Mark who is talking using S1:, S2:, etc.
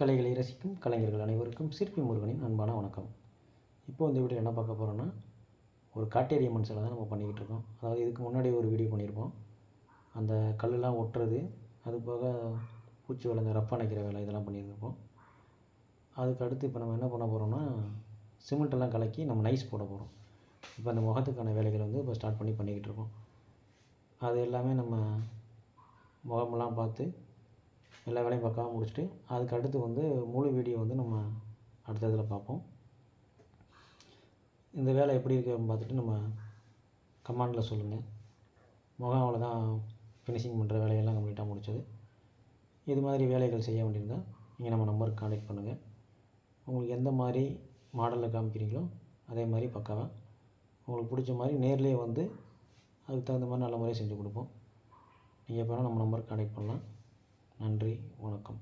S1: கலைகளை ரசிக்கும் கலைஞர்கள் அனைவருக்கும் சிற்பி முருகனின் அன்பான வணக்கம். இப்போ இந்த வீடியோ என்ன பார்க்க போகிறோன்னா ஒரு காட்டேரிய மண் சிலை தான் நம்ம பண்ணிக்கிட்டு இருக்கோம். அதாவது இதுக்கு முன்னாடி ஒரு வீடியோ பண்ணியிருப்போம். அந்த கல்லெலாம் ஒட்டுறது அது போக பூச்சி விளைஞ்ச இந்த அணைக்கிற வேலை இதெல்லாம் பண்ணியிருப்போம் அதுக்கு அடுத்து இப்போ நம்ம என்ன பண்ண போகிறோம்னா சிமெண்ட்டெல்லாம் கலக்கி நம்ம நைஸ் போட போகிறோம் இப்போ அந்த முகத்துக்கான வேலைகளை வந்து இப்போ ஸ்டார்ட் பண்ணி பண்ணிக்கிட்டு இருக்கோம். அது எல்லாமே நம்ம முகமெல்லாம் பார்த்து எல்லா வேலையும் பக்காவாக முடிச்சுட்டு அதுக்கு அடுத்து வந்து முழு வீடியோ வந்து நம்ம அடுத்த இதில் பார்ப்போம். இந்த வேலை எப்படி இருக்குன்னு பார்த்துட்டு நம்ம கமாண்டில் சொல்லுங்கள் முகம் அவ்வளோதான் ஃபினிஷிங் பண்ணுற வேலையெல்லாம் கம்ப்ளீட்டாக முடிச்சது. இது மாதிரி வேலைகள் செய்ய வேண்டியிருந்தால் நீங்கள் நம்ம நம்பருக்கு கான்டாக்ட் பண்ணுங்கள் உங்களுக்கு எந்த மாதிரி மாடலில் காமிக்கிறீங்களோ அதே மாதிரி பக்காவாக உங்களுக்கு பிடிச்ச மாதிரி நேர்லேயே வந்து அதுக்கு தகுந்த மாதிரி நல்ல முறையாக செஞ்சு கொடுப்போம். நீங்கள் எப்போ நம்ம நம்பருக்கு கான்டாக்ட் பண்ணலாம். நன்றி வணக்கம்.